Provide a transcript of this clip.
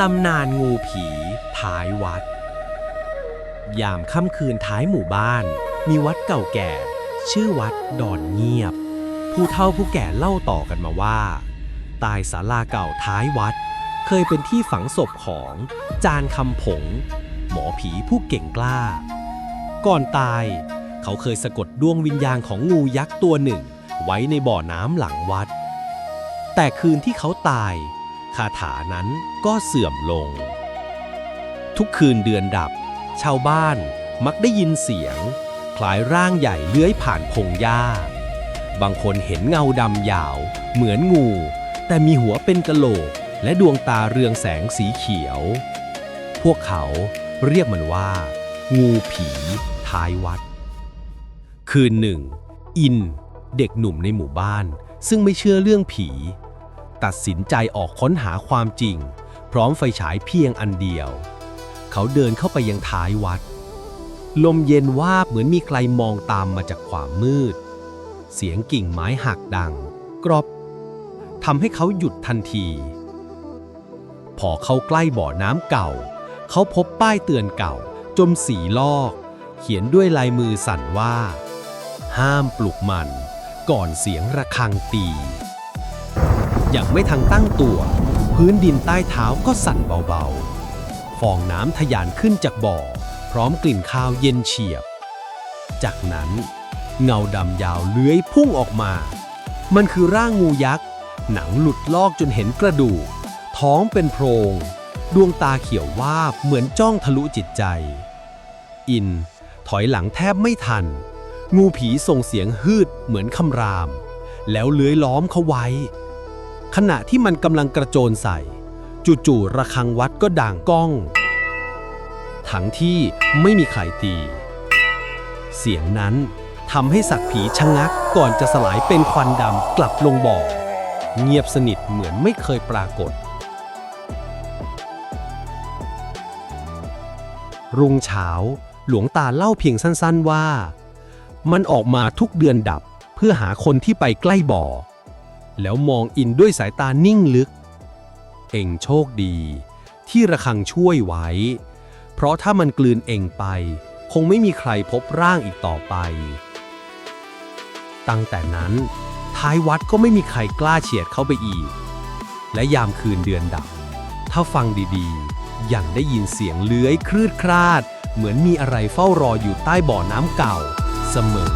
ตำนานงูผีท้ายวัด ยามค่ำคืนท้ายหมู่บ้าน มีวัดเก่าแก่ ชื่อวัดดอนเงียบ ผู้เฒ่าผู้แก่เล่าต่อกันมาว่า ตายศาลาเก่าท้ายวัด เคยเป็นที่ฝังศพของจานคำผง หมอผีผู้เก่งกล้า ก่อนตายเขาเคยสะกดดวงวิญญาณของงูยักษ์ตัวหนึ่ง ไว้ในบ่อน้ำหลังวัด แต่คืนที่เขาตาย คาถานั้นก็เสื่อมลง ทุกคืนเดือนดับ ชาวบ้านมักได้ยินเสียง คล้ายร่างใหญ่เลื้อยผ่านพงหญ้า บางคนเห็นเงาดำยาว เหมือนงู แต่มีหัวเป็นกะโหลก และดวงตาเรืองแสงสีเขียว พวกเขาเรียกมันว่า งูผีท้ายวัด คืนหนึ่ง อิน เด็กหนุ่มในหมู่บ้าน ซึ่งไม่เชื่อเรื่องผี ตัดสินใจออกค้นหาความจริง พร้อมไฟฉายเพียงอันเดียว เขาเดินเข้าไปยังท้ายวัด ลมเย็นวาบเหมือนมีใครมองตามมาจากความมืด เสียงกิ่งไม้หักดัง กรอบทำให้เขาหยุดทันที พอเข้าใกล้บ่อน้ำเก่า เขาพบป้ายเตือนเก่า จมสีลอก เขียนด้วยลายมือสั่นว่า ห้ามปลุกมัน ก่อนเสียงระฆังตี อย่างไม่ทันตั้งตัว พื้นดินใต้เท้าก็สั่นเบาๆ ฟองน้ำทะยานขึ้นจากบ่อ พร้อมกลิ่นข้าวเย็นเฉียบ จากนั้น เงาดำยาวเลื้อยพุ่งออกมา มันคือร่างงูยักษ์ หนังหลุดลอกจนเห็นกระดูก ท้องเป็นโพรง ดวงตาเขียววาบเหมือนจ้องทะลุจิตใจ อิน ถอยหลังแทบไม่ทัน งูผีส่งเสียงฮืดเหมือนคำรามแล้วเลื้อยล้อมเขาไว้ ขณะที่มันกำลังกระโจนใส่ จู่ๆระฆังวัดก็ด่างก้อง ทั้งที่ไม่มีใครตี เสียงนั้นทำให้สักผีชะงักก่อนจะสลายเป็นควันดำกลับลงบ่อ เงียบสนิทเหมือนไม่เคยปรากฏ รุ่งเช้าหลวงตาเล่าเพียงสั้นๆว่า มันออกมาทุกเดือนดับเพื่อหาคนที่ไปใกล้บ่อ แล้วมองอินด้วยสายตานิ่งลึก เองโชคดี ที่ระคังช่วยไว้ เพราะถ้ามันกลืนเองไป คงไม่มีใครพบร่างอีกต่อไป ตั้งแต่นั้น ท้ายวัดก็ไม่มีใครกล้าเฉียดเข้าไปอีก และยามคืนเดือนดับ ถ้าฟังดีๆ ยังได้ยินเสียงเลื้อยคลืดคลาด เหมือนมีอะไรเฝ้ารออยู่ใต้บ่อน้ำเก่า เสมอ